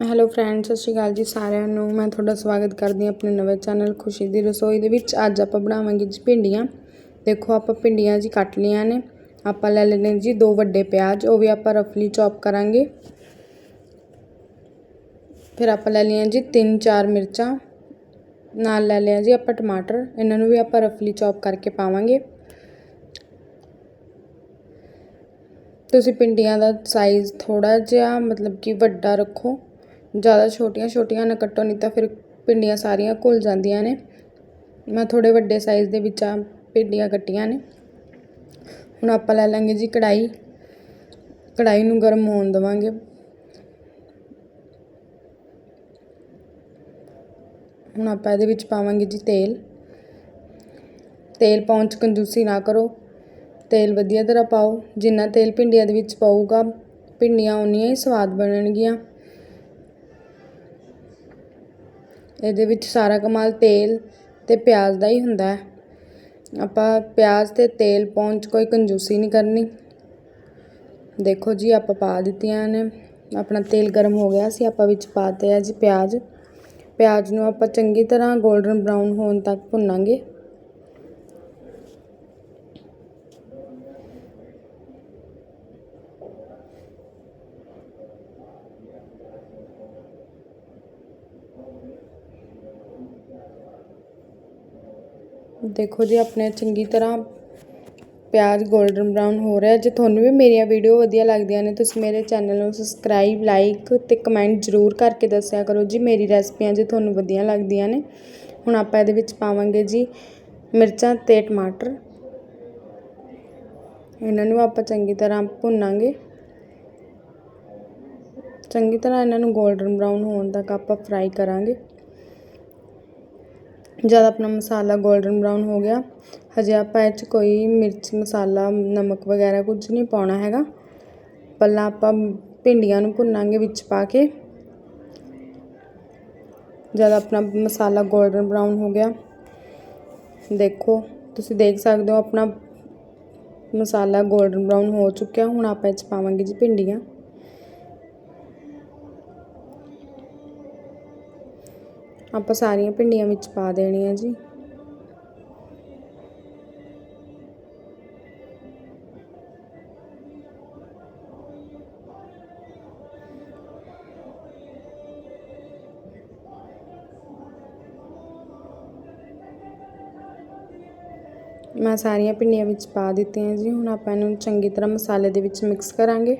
Hello friends ਸਤਿ ਸ਼੍ਰੀ ਅਕਾਲ ਜੀ ਸਾਰਿਆਂ ਨੂੰ। ਮੈਂ ਤੁਹਾਡਾ ਸਵਾਗਤ ਕਰਦੀ ਹਾਂ ਆਪਣੇ ਨਵੇਂ ਚੈਨਲ ਖੁਸ਼ੀ ਦੀ ਰਸੋਈ ਦੇ ਵਿੱਚ। ਅੱਜ ਆਪਾਂ ਬਣਾਵਾਂਗੇ ਜੀ ਭਿੰਡੀਆਂ। ਦੇਖੋ, ਆਪਾਂ ਭਿੰਡੀਆਂ ਜੀ ਕੱਟ ਲਈਆਂ ਨੇ। ਆਪਾਂ ਲੈ ਲੈਣੇ ਜੀ ਦੋ ਵੱਡੇ ਪਿਆਜ਼, ਉਹ ਵੀ ਆਪਾਂ ਰਫਲੀ ਚੌਪ ਕਰਾਂਗੇ। ਫਿਰ ਆਪਾਂ ਲੈ ਲਈਆਂ ਜੀ ਤਿੰਨ ਚਾਰ ਮਿਰਚਾਂ। ਨਾਲ ਲੈ ਲਿਆ ਜੀ ਆਪਾਂ ਟਮਾਟਰ। ਇਹਨਾਂ ਨੂੰ ਵੀ ਆਪਾਂ ਰਫਲੀ ਚੌਪ ਕਰਕੇ ਪਾਵਾਂਗੇ। ਤੁਸੀਂ ਪਿੰਡੀਆਂ ਦਾ ਸਾਈਜ਼ ਥੋੜਾ ਜਿਹਾ ਮਤਲਬ ਕਿ ਵੱਡਾ ਰੱਖੋ। ਜ਼ਿਆਦਾ ਛੋਟੀਆਂ ਛੋਟੀਆਂ ਨਾ ਕੱਟੋ, ਨਹੀਂ ਤਾਂ ਫਿਰ ਭਿੰਡੀਆਂ ਸਾਰੀਆਂ ਘੁਲ ਜਾਂਦੀਆਂ ਨੇ। ਮੈਂ ਥੋੜ੍ਹੇ ਵੱਡੇ ਸਾਈਜ਼ ਦੇ ਵਿੱਚ ਆ ਭਿੰਡੀਆਂ ਕੱਟੀਆਂ ਨੇ। ਹੁਣ ਆਪਾਂ ਲੈ ਲਾਂਗੇ ਜੀ ਕੜਾਈ ਕੜਾਈ ਨੂੰ ਗਰਮ ਹੋਣ ਦੇਵਾਂਗੇ। ਹੁਣ ਆਪਾਂ ਇਹਦੇ ਵਿੱਚ ਪਾਵਾਂਗੇ ਜੀ ਤੇਲ। ਤੇਲ ਪਾਉਣ 'ਚ ਕੰਜੂਸੀ ਨਾ ਕਰੋ। ਤੇਲ ਵਧੀਆ ਤਰ੍ਹਾਂ ਪਾਓ। ਜਿੰਨਾ ਤੇਲ ਭਿੰਡੀਆਂ ਦੇ ਵਿੱਚ ਪਾਊਗਾ, ਭਿੰਡੀਆਂ ਉਨੀਆਂ ਹੀ ਸਵਾਦ ਬਣਨਗੀਆਂ। ਇਹਦੇ ਵਿੱਚ ਸਾਰਾ ਕਮਾਲ ਤੇਲ ਅਤੇ ਪਿਆਜ਼ ਦਾ ਹੀ ਹੁੰਦਾ ਹੈ। ਆਪਾਂ ਪਿਆਜ਼ ਅਤੇ ਤੇਲ ਪਾਉਣ 'ਚ ਕੋਈ ਕੰਜੂਸੀ ਨਹੀਂ ਕਰਨੀ। ਦੇਖੋ ਜੀ, ਆਪਾਂ ਪਾ ਦਿੱਤੀਆਂ ਨੇ। ਆਪਣਾ ਤੇਲ ਗਰਮ ਹੋ ਗਿਆ ਸੀ, ਆਪਾਂ ਵਿੱਚ ਪਾਤੇ ਆ ਜੀ ਪਿਆਜ਼। ਪਿਆਜ਼ ਨੂੰ ਆਪਾਂ ਚੰਗੀ ਤਰ੍ਹਾਂ 골ਡਨ ਬਰਾਊਨ ਹੋਣ ਤੱਕ ਭੁੰਨਾਂਗੇ। ਦੇਖੋ ਜੀ, ਆਪਣੇ ਚੰਗੀ ਤਰ੍ਹਾਂ ਪਿਆਜ਼ 골ਡਨ ਬਰਾਊਨ ਹੋ ਰਿਹਾ ਜੇ ਤੁਹਾਨੂੰ ਵੀ ਮੇਰੀਆਂ ਵੀਡੀਓ ਵਧੀਆ ਲੱਗਦੀਆਂ ਨੇ, ਤੁਸੀਂ ਮੇਰੇ ਚੈਨਲ ਨੂੰ ਸਬਸਕ੍ਰਾਈਬ ਲਾਈਕ ਤੇ ਕਮੈਂਟ ਜ਼ਰੂਰ ਕਰਕੇ ਦੱਸਿਆ ਕਰੋ ਜੀ। ਮੇਰੀ ਰੈਸਪੀਆਂ ਜੇ ਤੁਹਾਨੂੰ ਵਧੀਆ ਲੱਗਦੀਆਂ ਨੇ, ਹੁਣ ਆਪਾਂ ਇਹਦੇ ਵਿੱਚ ਪਾਵਾਂਗੇ ਜੀ ਮਿਰਚਾਂ ਤੇ ਟਮਾਟਰ। ਇਹਨਾਂ ਨੂੰ ਆਪਾਂ ਚੰਗੀ ਤਰ੍ਹਾਂ ਭੁੰਨਾਂਗੇ। ਚੰਗੀ ਤਰ੍ਹਾਂ ਇਹਨਾਂ ਨੂੰ 골ਡਨ ਬਰਾਊਨ ਹੋਣ ਤੱਕ ਆਪਾਂ ਫਰਾਈ ਕਰਾਂਗੇ। ਜਦ ਆਪਣਾ ਮਸਾਲਾ ਗੋਲਡਨ ਬਰਾਊਨ ਹੋ ਗਿਆ। ਹਜੇ ਆਪਾਂ ਇਹ 'ਚ ਕੋਈ ਮਿਰਚ, ਮਸਾਲਾ, ਨਮਕ ਵਗੈਰਾ ਕੁਝ ਨਹੀਂ ਪਾਉਣਾ ਹੈਗਾ। ਪਹਿਲਾਂ ਆਪਾਂ ਭਿੰਡੀਆਂ ਨੂੰ ਭੁੰਨਾਂਗੇ ਵਿੱਚ ਪਾ ਕੇ। ਜਦ ਆਪਣਾ ਮਸਾਲਾ ਗੋਲਡਨ ਬਰਾਊਨ ਹੋ ਗਿਆ। ਦੇਖੋ, ਤੁਸੀਂ ਦੇਖ ਸਕਦੇ ਹੋ ਆਪਣਾ ਮਸਾਲਾ ਗੋਲਡਨ ਬਰਾਊਨ ਹੋ ਚੁੱਕਿਆ। ਹੁਣ ਆਪਾਂ ਇਹ 'ਚ ਪਾਵਾਂਗੇ ਜੀ ਭਿੰਡੀਆਂ। ਆਪਾਂ ਸਾਰੀਆਂ ਭਿੰਡੀਆਂ ਵਿੱਚ ਪਾ ਦੇਣੀਆਂ ਜੀ। ਮੈਂ ਸਾਰੀਆਂ ਭਿੰਡੀਆਂ ਵਿੱਚ ਪਾ ਦਿੱਤੀਆਂ ਜੀ। ਹੁਣ ਆਪਾਂ ਇਹਨੂੰ ਚੰਗੀ ਤਰ੍ਹਾਂ ਮਸਾਲੇ ਦੇ ਵਿੱਚ ਮਿਕਸ ਕਰਾਂਗੇ।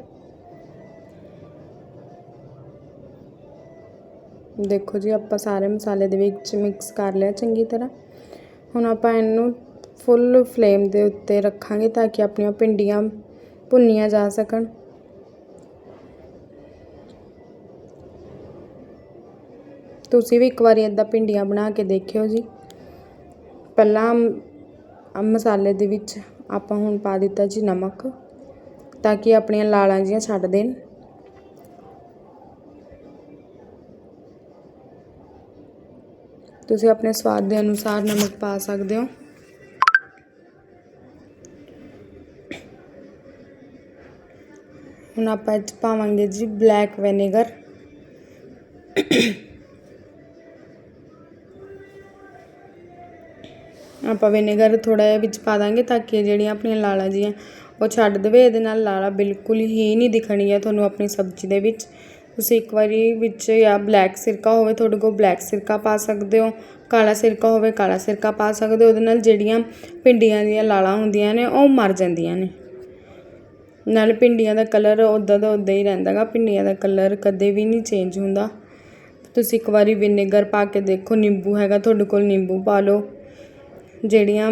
ਦੇਖੋ ਜੀ, ਆਪਾਂ ਸਾਰੇ ਮਸਾਲੇ ਦੇ ਵਿੱਚ ਮਿਕਸ ਕਰ ਲਿਆ ਚੰਗੀ ਤਰ੍ਹਾਂ। ਹੁਣ ਆਪਾਂ ਇਹਨੂੰ ਫੁੱਲ ਫਲੇਮ ਦੇ ਉੱਤੇ ਰੱਖਾਂਗੇ ਤਾਂ ਕਿ ਆਪਣੀਆਂ ਭਿੰਡੀਆਂ ਭੁੰਨੀਆਂ ਜਾ ਸਕਣ। ਤੁਸੀਂ ਵੀ ਇੱਕ ਵਾਰੀ ਇਦਾਂ ਭਿੰਡੀਆਂ ਬਣਾ ਕੇ ਦੇਖਿਓ ਜੀ। ਪਹਿਲਾਂ ਮਸਾਲੇ ਦੇ ਵਿੱਚ ਆਪਾਂ ਹੁਣ ਪਾ ਦਿੱਤਾ ਜੀ ਨਮਕ, ਤਾਂ ਕਿ ਆਪਣੀਆਂ ਲਾਲਾਂ ਜੀਆਂ ਛੱਡ ਦੇਣ। ਤੁਸੀਂ ਆਪਣੇ ਸਵਾਦ ਦੇ ਅਨੁਸਾਰ ਨਮਕ ਪਾ ਸਕਦੇ ਹੋ। ਹੁਣ ਆਪਾਂ ਇਹ 'ਚ ਪਾਵਾਂਗੇ ਜੀ ਬਲੈਕ ਵਿਨੇਗਰ। ਆਪਾਂ ਵਿਨੇਗਰ ਥੋੜਾ ਜਿਹਾ ਵਿੱਚ ਪਾ ਦਾਂਗੇ ਤਾਂ ਕਿ ਜਿਹੜੀਆਂ ਆਪਣੀਆਂ ਲਾਲਾਂ ਜੀਆਂ ਉਹ ਛੱਡ ਦੇਵੇ। ਇਹਦੇ ਨਾਲ ਲਾਲਾਂ ਬਿਲਕੁਲ ਹੀ ਨਹੀਂ ਦਿਖਣਗੀਆਂ ਤੁਹਾਨੂੰ ਆਪਣੀ ਸਬਜ਼ੀ ਦੇ ਵਿੱਚ। ਤੁਸੀਂ ਇੱਕ ਵਾਰੀ ਵਿੱਚ ਜਾਂ ਬਲੈਕ ਸਿਰਕਾ ਹੋਵੇ, ਤੁਹਾਡੇ ਕੋਲ ਬਲੈਕ ਸਿਰਕਾ ਪਾ ਸਕਦੇ ਹੋ, ਕਾਲਾ ਸਿਰਕਾ ਹੋਵੇ, ਕਾਲਾ ਸਿਰਕਾ ਪਾ ਸਕਦੇ ਹੋ, ਉਹਦੇ ਨਾਲ ਜਿਹੜੀਆਂ ਭਿੰਡੀਆਂ ਦੀਆਂ ਲਾਲਾਂ ਹੁੰਦੀਆਂ ਨੇ, ਉਹ ਮਰ ਜਾਂਦੀਆਂ ਨੇ। ਨਾਲ ਭਿੰਡੀਆਂ ਦਾ ਕਲਰ ਉੱਦਾਂ ਦਾ ਉੱਦਾਂ ਹੀ ਰਹਿੰਦਾਗਾ ਭਿੰਡੀਆਂ ਦਾ ਕਲਰ ਕਦੇ ਵੀ ਨਹੀਂ ਚੇਂਜ ਹੁੰਦਾ। ਤੁਸੀਂ ਇੱਕ ਵਾਰੀ ਵਿਨੇਗਰ ਪਾ ਕੇ ਦੇਖੋ, ਨਿੰਬੂ ਹੈਗਾ ਤੁਹਾਡੇ ਕੋਲ, ਨਿੰਬੂ ਪਾ ਲਓ। ਜਿਹੜੀਆਂ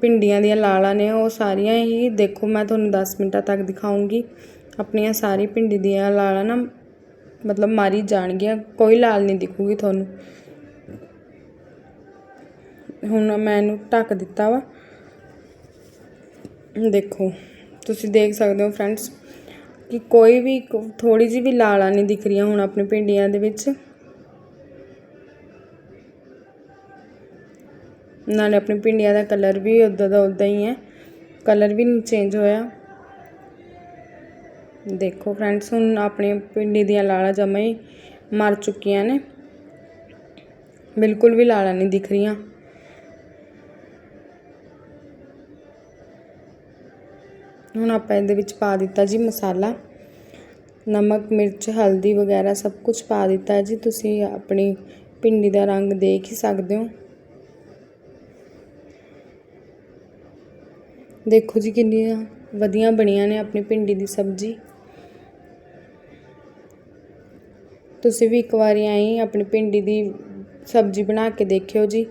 ਭਿੰਡੀਆਂ ਦੀਆਂ ਲਾਲਾਂ ਨੇ, ਉਹ ਸਾਰੀਆਂ ਹੀ ਦੇਖੋ, ਮੈਂ ਤੁਹਾਨੂੰ 10 ਮਿੰਟਾਂ ਤੱਕ ਦਿਖਾਉਂਗੀ। ਆਪਣੀਆਂ ਸਾਰੀ ਭਿੰਡੀ ਦੀਆਂ ਲਾਲਾਂ ਨਾ ਮਤਲਬ ਮਾਰੀ ਜਾਣਗੀਆਂ, ਕੋਈ ਲਾਲ ਨਹੀਂ ਦਿਖੂਗੀ ਤੁਹਾਨੂੰ। ਹੁਣ ਮੈਂ ਇਹਨੂੰ ਢੱਕ ਦਿੱਤਾ ਵਾ। ਦੇਖੋ, ਤੁਸੀਂ ਦੇਖ ਸਕਦੇ ਹੋ ਫਰੈਂਡਸ ਕਿ ਕੋਈ ਵੀ ਥੋੜੀ ਜਿਹੀ ਵੀ ਲਾਲਾਂ ਨਹੀਂ ਦਿਖ ਰਹੀਆਂ ਹੁਣ ਆਪਣੇ ਭਿੰਡੀਆਂ ਦੇ ਵਿੱਚ। ਨਾਲੇ ਆਪਣੀ ਭਿੰਡੀਆਂ ਦਾ ਕਲਰ ਵੀ ਉੱਦਾਂ ਦਾ ਉੱਦਾਂ ਹੀ ਹੈ। ਕਲਰ ਵੀ ਨਹੀਂ ਚੇਂਜ ਹੋਇਆ। ਦੇਖੋ ਫਰੈਂਡਸ ਹੁਣ ਆਪਣੀ ਭਿੰਡੀ ਦੀਆਂ ਲਾਲਾਂ ਜਮਾਂ ਹੀ ਮਰ ਚੁੱਕੀਆਂ ਨੇ। ਬਿਲਕੁਲ ਵੀ ਲਾਲਾਂ ਨਹੀਂ ਦਿਖ ਰਹੀਆਂ। ਹੁਣ ਆਪਾਂ ਇਹਦੇ ਵਿੱਚ ਪਾ ਦਿੱਤਾ ਜੀ ਮਸਾਲਾ। ਨਮਕ, ਮਿਰਚ, ਹਲਦੀ ਵਗੈਰਾ ਸਭ ਕੁਝ ਪਾ ਦਿੱਤਾ ਜੀ। ਤੁਸੀਂ ਆਪਣੀ ਭਿੰਡੀ ਦਾ ਰੰਗ ਦੇਖ ਹੀ ਸਕਦੇ ਹੋ। ਦੇਖੋ ਜੀ ਕਿੰਨੀਆਂ ਵਧੀਆ ਬਣੀਆਂ ਨੇ ਆਪਣੀ ਭਿੰਡੀ ਦੀ ਸਬਜ਼ੀ। ਤੁਸੀਂ ਵੀ ਇੱਕ ਵਾਰੀ ਆਈ ਆਪਣੀ ਭਿੰਡੀ ਦੀ ਸਬਜ਼ੀ ਬਣਾ ਕੇ ਦੇਖਿਓ ਜੀ।